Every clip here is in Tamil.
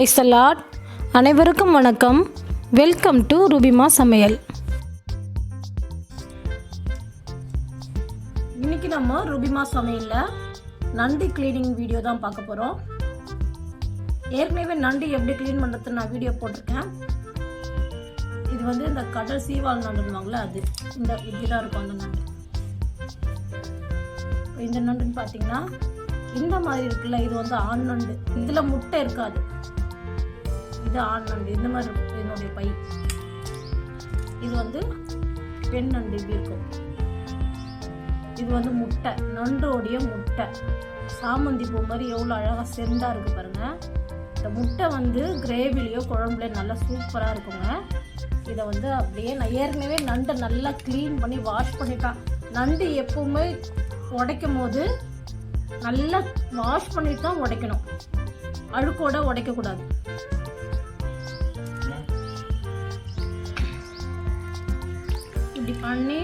பிரைஸ் அலாட் அனைவருக்கும் வணக்கம். வெல்கம் டு ரூபிமா சமையல் இன்னைக்கு நம்ம ரூபிமா சமையலில் நண்டு கிளீனிங் வீடியோ தான் பார்க்க போகிறோம் ஏற்கனவே நண்டு எப்படி க்ளீன் பண்ணுறது நான் வீடியோ போட்டிருக்கேன். இது வந்து இந்த கடல் சீவால் நண்டுன்னுவாங்களே அது இந்த இப்படி தான் இருக்கும் அந்த நண்டு. இந்த நண்டுன்னு பார்த்தீங்கன்னா இந்த மாதிரி இருக்குல்ல இது வந்து ஆண் நண்டு. இதில் முட்டை இருக்காது. இது ஆண் நண்டு இந்த மாதிரி இருக்கும். என்னுடைய பை. இது வந்து பெண் நண்டு இப்படி இருக்கும். இது வந்து முட்டை நண்டோடைய முட்டை. சாமந்தி பூ மாதிரி எவ்வளோ அழகாக செந்தாக இருக்குது பாருங்கள் இந்த முட்டை வந்து கிரேவிலையோ குழம்புலையோ நல்லா சூப்பராக இருக்குங்க. இதை வந்து அப்படியே நான் ஏற்கனவே நண்டை நல்லா க்ளீன் பண்ணி வாஷ் பண்ணிட்டேன். நண்டு எப்பவுமே உடைக்கும் போது நல்லா வாஷ் பண்ணிட்டு தான் உடைக்கணும். அழுக்கோட உடைக்கக்கூடாது. பண்ணி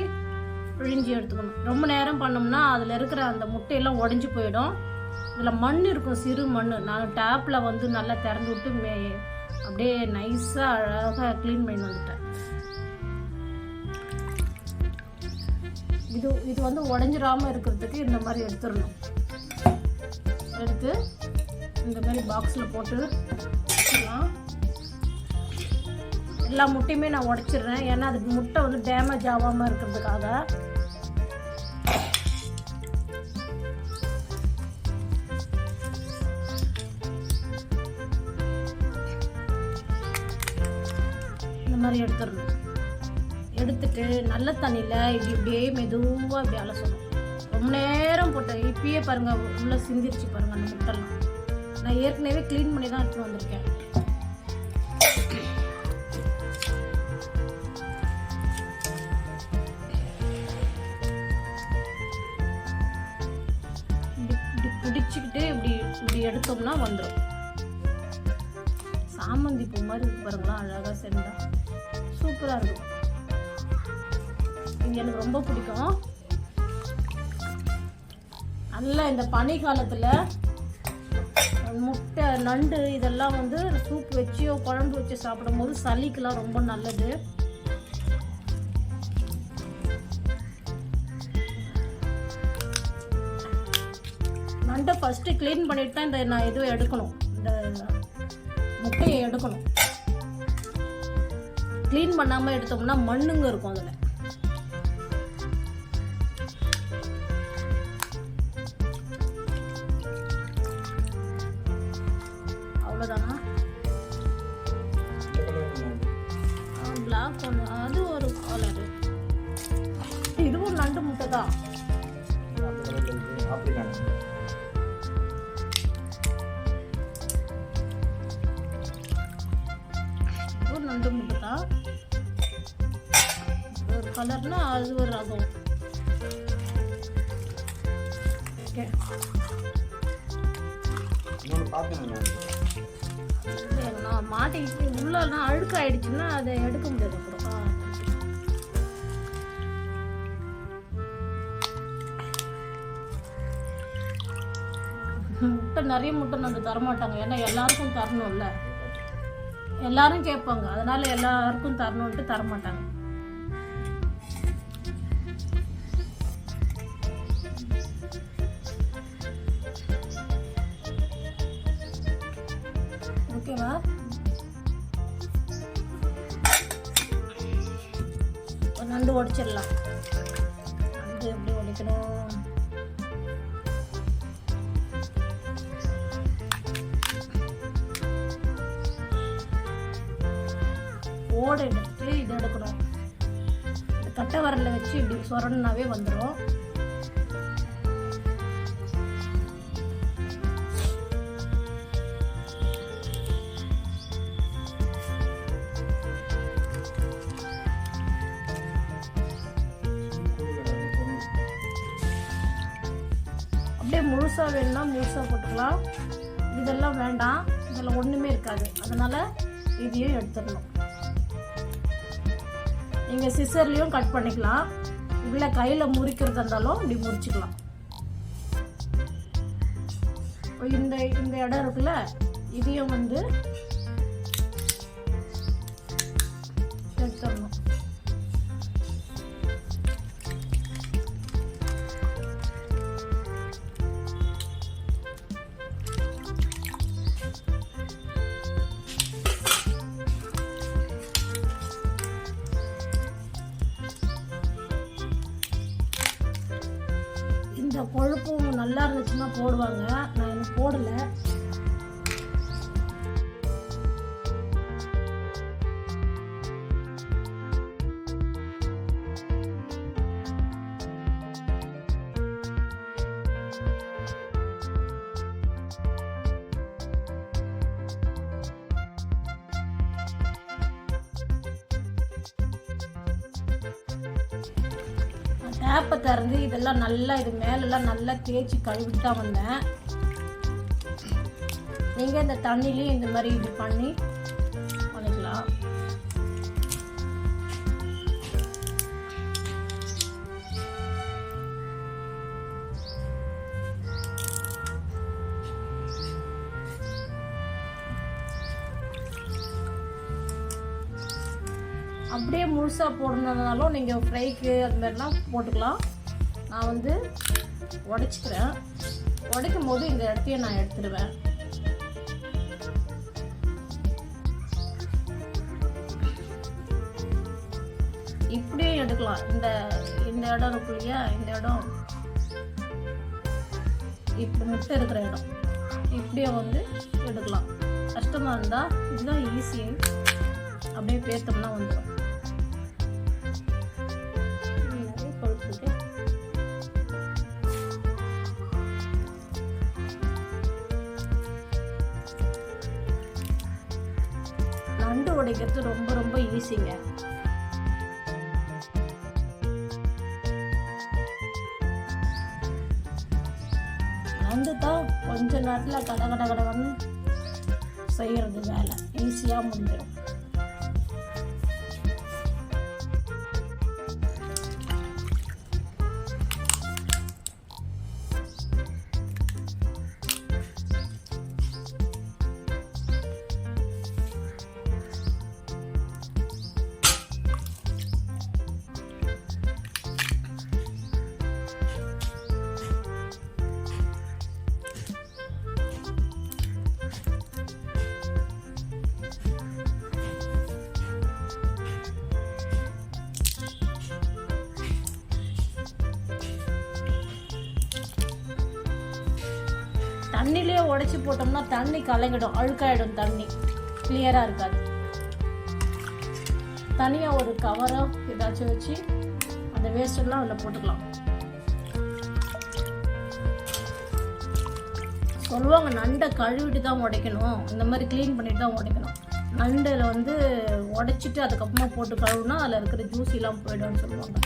பிழிஞ்சு எடுத்துக்கணும். ரொம்ப நேரம் பண்ணோம்னா அதில் இருக்கிற அந்த முட்டையெல்லாம் உடஞ்சி போயிடும். இதில் மண் இருக்கும் சிறு மண். நான் டேப்பில் வந்து நல்லா திறந்து விட்டு மே அப்படியே நைஸாக அழகாக க்ளீன் பண்ணி வந்துட்டேன். இது இது வந்து உடஞ்சிடாமல் இருக்கிறதுக்கு இந்த மாதிரி எடுத்துடணும். எடுத்து இந்த மாதிரி பாக்ஸில் போட்டு வச்சுக்கலாம். எல்லா முட்டையுமே நான் உடைச்சிடுறேன். ஏன்னா அது முட்டை வந்து டேமேஜ் ஆகாமல் இருக்கிறதுக்காக. இந்த மாதிரி எடுத்துடணும். எடுத்துட்டு நல்ல தண்ணியில் இப்படி இப்படியே மெதுவாக இப்படி அலசணும். ரொம்ப நேரம் போட்டு இப்பயே பாருங்க உள்ளே சிந்திருச்சு பாருங்கள் அந்த முட்டைலாம் நான் ஏற்கனவே க்ளீன் பண்ணி தான் எடுத்துகிட்டு வந்திருக்கேன். எடுத்தோம்னா வந்துடும் சாமந்தி பூ மாதிரி இருக்கு பாருங்களா அழகாக செண்டா. சூப்பராக இருக்கும். இது எனக்கு ரொம்ப பிடிக்கும். நல்லா இந்த பனி காலத்தில் முட்டை நண்டு இதெல்லாம் வந்து சூப் வச்சியோ குழம்பு வச்சு சாப்பிடும்போது சளிக்கெலாம் ரொம்ப நல்லது. நண்டை ஃபஸ்ட்டு க்ளீன் பண்ணிட்டு தான் இந்த நான் இதுவும் எடுக்கணும். இந்த முட்டையை எடுக்கணும். க்ளீன் பண்ணாமல் எடுத்தோம்னா மண்ணுங்க இருக்கும் அதில். அவ்வளோதானா பிளாக் ஒன்று அது ஒரு கலரு இதுவும் நண்டு முட்டை தான். முட்டை தான் ஒரு கலர்னா அது ஒரு ரகம். நான் மாட்டிக்கிட்டு உள்ளனா அழுக்கு ஆயிடுச்சுன்னா அதை எடுக்க முடியாது அப்புறம். முட்டை நிறைய முட்டை நம்ம தரமாட்டாங்க. ஏன்னா எல்லாருக்கும் தரணும்ல. எல்லாரும் கேட்பாங்க. அதனால எல்லாருக்கும் தரணும்ட்டு தரமாட்டாங்க. ஓகேவா? நண்டு உடைச்சிடலாம். நண்டு எப்படி உடைக்கணும்? ஓடை எடுத்து இது எடுக்கணும். இந்த கட்டை வரல வச்சு இப்படி சொரணுனாவே வந்துடும் அப்படியே முழுசாக வேணும்னா முழுசாக போட்டுக்கலாம். இதெல்லாம் வேண்டாம். இதில் ஒன்றுமே இருக்காது. அதனால் இதையும் எடுத்துடணும். நீங்கள் சிசர்லேயும் கட் பண்ணிக்கலாம். இல்லை கையில் முறிக்கிறதா இருந்தாலும் இப்படி முறிச்சிக்கலாம். இந்த இந்த இடம் இருக்குல்ல இதையும் வந்து எடுத்துடணும் கொஞ்சம் கொழுப்பும் நல்லா இருந்துச்சுன்னா போடுவாங்க. நான் எனக்கு போடலை. டேப்பை திறந்து இதெல்லாம் நல்லா இது மேலெல்லாம் நல்லா தேய்ச்சி கழுவிட்டு தான் வந்தேன். நீங்கள் இந்த தண்ணிலையும் இந்த மாதிரி இது பண்ணி அப்படியே முழுசாக போடணுன்னாலும் நீங்கள் ஃப்ரைக்கு அது மாதிரிலாம் போட்டுக்கலாம். நான் வந்து உடச்சிக்கிறேன். உடைக்கும் போது இந்த இடத்தையும் நான் எடுத்துடுவேன். இப்படியே எடுக்கலாம். இந்த இந்த இடம் இருக்கு இல்லையா? இந்த இடம். இப்படி முட்டை இருக்கிற இடம். இப்படியே வந்து எடுக்கலாம். கஷ்டமாக இருந்தால் இதுதான் ஈஸி அப்படியே பேர்த்தோம்னா வந்துடும் நண்டு உடைக்கிறது ரொம்ப ரொம்ப ஈஸிங்க நண்டு தான் கொஞ்ச நேரத்தில் கட கட கடன்னு செய்கிறது வேலை. ஈஸியாக முடிஞ்சிடும் தண்ணியிலே உடச்சி போட்டோம்னா தண்ணி கலங்கிடும் அழுக்காயிடும் தண்ணி. கிளியராக இருக்காது. தனியாக ஒரு கவரோ ஏதாச்சும் வச்சு அந்த வேஸ்டெல்லாம் அதில் போட்டுக்கலாம். சொல்லுவாங்க நண்டை கழுவிட்டு தான் உடைக்கணும். இந்த மாதிரி க்ளீன் பண்ணிட்டு தான் உடைக்கணும். நண்டில் வந்து உடைச்சிட்டு அதுக்கப்புறமா போட்டு கழுவுனா அதில் இருக்கிற ஜூஸிலாம் போயிடும்னு சொல்லுவாங்க.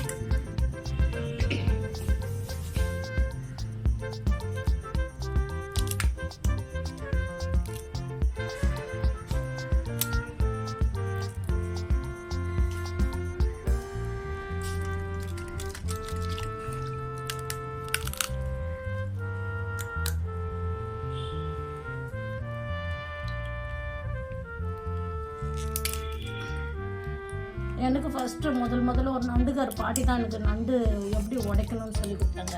எனக்கு ஃபஸ்ட்டு முதல் முதல்ல ஒரு நண்டுகார் பாட்டி தான் எனக்கு நண்டு எப்படி உடைக்கணும்னு சொல்லி கொடுத்தாங்க.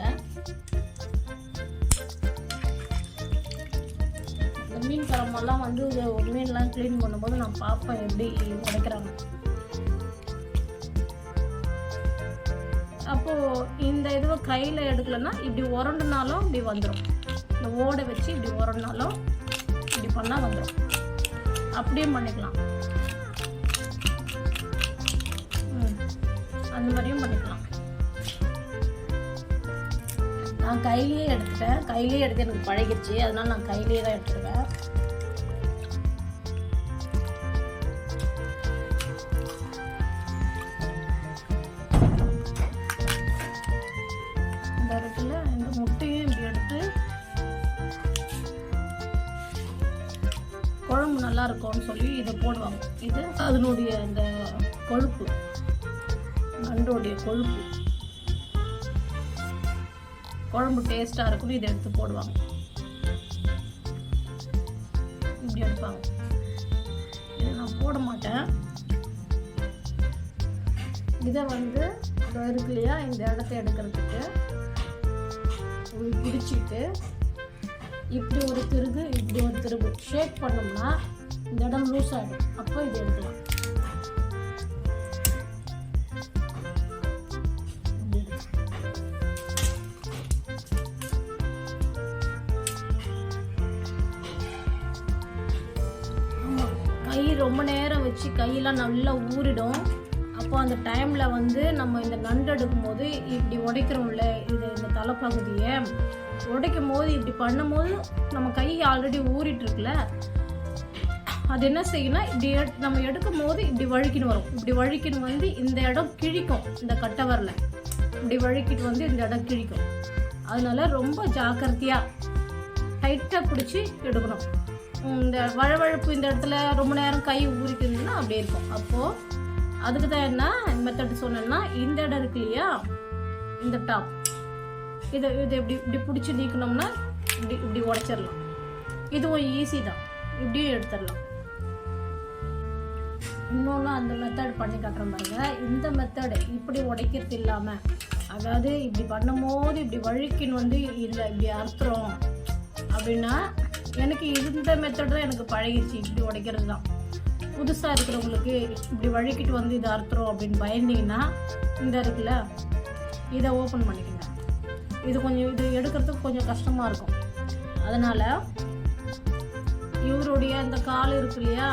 இந்த மீன் குழம்பெல்லாம் வந்து ஒரு மீன்லாம் க்ளீன் பண்ணும்போது நான் பார்ப்பேன் எப்படி உடைக்கிறாங்க. அப்போது இந்த இதுவை கையில் எடுக்கலைன்னா இப்படி உரண்டுனாலும் இப்படி வந்துடும் இந்த ஓடை வச்சு இப்படி உரண்டினாலும் இப்படி பண்ணால் வந்துடும் அப்படியே பண்ணிக்கலாம். அந்த மாதிரியும் பண்ணிக்கலாம். நான் கையிலேயே எடுத்துட்டேன். கையிலேயே எடுத்து எனக்கு பழகிடுச்சு. அதனால நான் கையிலேயே தான் எடுத்துருவேன் இந்த முட்டையும் இப்படி எடுத்து குழம்பு நல்லா இருக்கும்னு சொல்லி இதை போடுவாங்க. இது அதனுடைய அந்த கொழுப்பு. நண்டோடைய கொழுப்பு. குழம்பு டேஸ்ட்டாக இருக்கும் இதை எடுத்து போடுவாங்க. இப்படி எடுப்பாங்க. இதை நான் போட மாட்டேன். இதை வந்து இதோ இருக்கு இல்லையா இந்த இடத்த எடுக்கிறதுக்கு பிடிச்சிட்டு இப்படி ஒரு திருகு இப்படி ஒரு திருகு. ஷேக் பண்ணோம்னா இந்த இடம் லூஸ் ஆகிடும் அப்போ இது எடுக்கலாம். ரொம்ப நேரம் வச்சு கையெல்லாம் நல்லா ஊறிடும். அப்போ அந்த டைமில் வந்து நம்ம இந்த நண்டு எடுக்கும் போது இப்படி உடைக்கிறோம்ல இது இந்த தலைப்பகுதியை உடைக்கும் போது இப்படி பண்ணும்போது நம்ம கை ஆல்ரெடி ஊறிட்டு இருக்குல்ல அது என்ன செய்யணும் இப்படி எடு- நம்ம எடுக்கும் போது இப்படி வழுக்கின்னு வரும். இப்படி வழுக்கின்னு வந்து இந்த இடம் கிழிக்கும் இந்த கட்டவரில் இப்படி வழுக்கிட்டு வந்து இந்த இடம் கிழிக்கும். அதனால ரொம்ப ஜாக்கிரதையாக டைட்டாக பிடிச்சி எடுக்கணும். இந்த வழவழப்பு இந்த இடத்துல ரொம்ப நேரம் கை ஊறிக்குதுன்னா அப்படியே இருக்கும். அப்போது அதுக்கு தான் என்ன மெத்தட் சொன்னேன்னா இந்த இடம் இருக்கு இல்லையா? இந்த டாப் இதை இதை இப்படி இப்படி பிடிச்சி நீக்கணும்னா இப்படி இப்படி உடச்சிடலாம். இதுவும் ஈஸி தான். இப்படியும் எடுத்துடலாம். இன்னொன்று அந்த மெத்தட் பண்ணி காட்டுற பாருங்க இந்த மெத்தடு இப்படி உடைக்கிறது இல்லாமல் அதாவது இப்படி பண்ணும்போது இப்படி வழுக்கின்னு வந்து இல்லை இப்படி அறுத்துறோம். அப்படின்னா எனக்கு இந்த மெத்தட் தான் எனக்கு பழகிடுச்சு இப்படி உடைக்கிறது தான். புதுசாக இருக்கிறவங்களுக்கு இப்படி வழுக்கிட்டு வந்து இதை அறுத்துறோம் அப்படின்னு பயந்தீங்கன்னா இந்த இருக்குல்ல இதை ஓப்பன் பண்ணிக்கோங்க. இது கொஞ்சம் இது எடுக்கிறதுக்கு கொஞ்சம் கஷ்டமாக இருக்கும். அதனால் இவருடைய அந்த கால் இருக்கு இல்லையா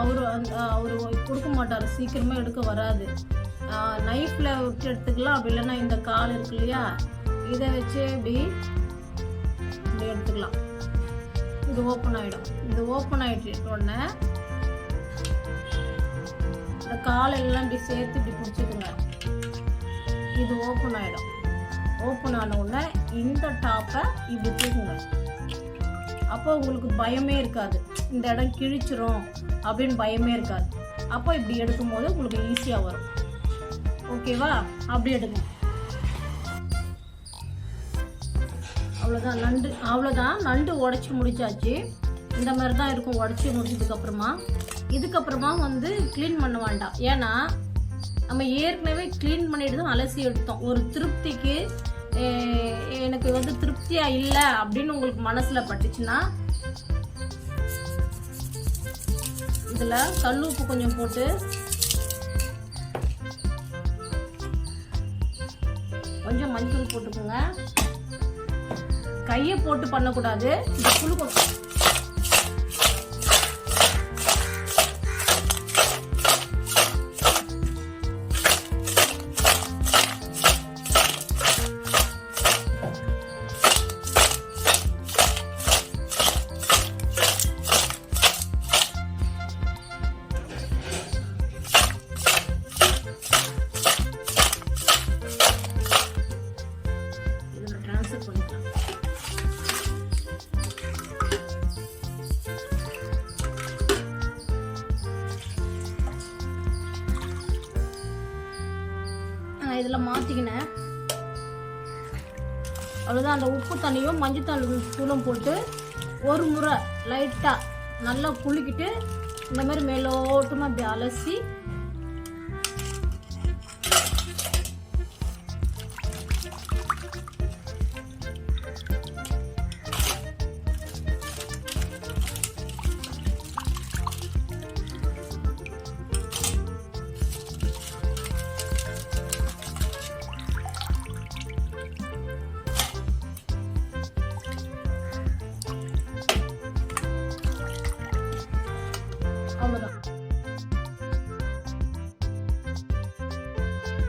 அவர் அந்த அவர் கொடுக்க மாட்டார் சீக்கிரமாக எடுக்க வராது. நைஃப்பில் விட்டு எடுத்துக்கலாம் அப்படி இல்லைன்னா இந்த கால் இருக்கு இல்லையா இதை வச்சு இப்படி இப்படி எடுத்துக்கலாம். இது ஓப்பன் ஆகிடும் இது ஓப்பன் ஆகிட்டு உடனே இந்த கால் எல்லாம் இப்படி சேர்த்து இப்படி பிடிச்சிக்கோங்க. இது ஓப்பன் ஆகிடும் ஓப்பன் ஆன உடனே இந்த டாப்பை இப்படி தூக்குங்க அப்போ உங்களுக்கு பயமே இருக்காது. இந்த இடம் கிழிச்சிரும் அப்படின்னு பயமே இருக்காது. அப்போ இப்படி எடுக்கும்போது உங்களுக்கு ஈஸியாக வரும். ஓகேவா அப்படி எடுங்க. அவ்வளோதான் நண்டு அவ்வளோதான் நண்டு உடச்சி முடிச்சாச்சு. இந்த மாதிரி தான் இருக்கும் உடச்சி முடிச்சதுக்கப்புறமா. இதுக்கப்புறமா வந்து க்ளீன் பண்ண வேண்டாம் ஏன்னா நம்ம ஏற்கனவே க்ளீன் பண்ணிட்டு தான் அலசி எடுத்தோம். ஒரு திருப்திக்கு எனக்கு வந்து திருப்தியாக இல்லை அப்படின்னு உங்களுக்கு மனசில் பட்டுச்சுன்னா இதில் கல் உப்பு கொஞ்சம் போட்டு கொஞ்சம் மஞ்சள் போட்டுக்கோங்க. கையை போட்டு பண்ணக்கூடாது. இந்த புழு கொட்டை இதில் மாற்றிக்கினேன். அவ்வளோதான் அந்த உப்பு தண்ணியும் மஞ்சள் தண்ணி தூளும் போட்டு ஒரு முறை லைட்டாக நல்லா குளிக்கிட்டு இந்த மாதிரி மேலோட்டமாக அப்படி அலசி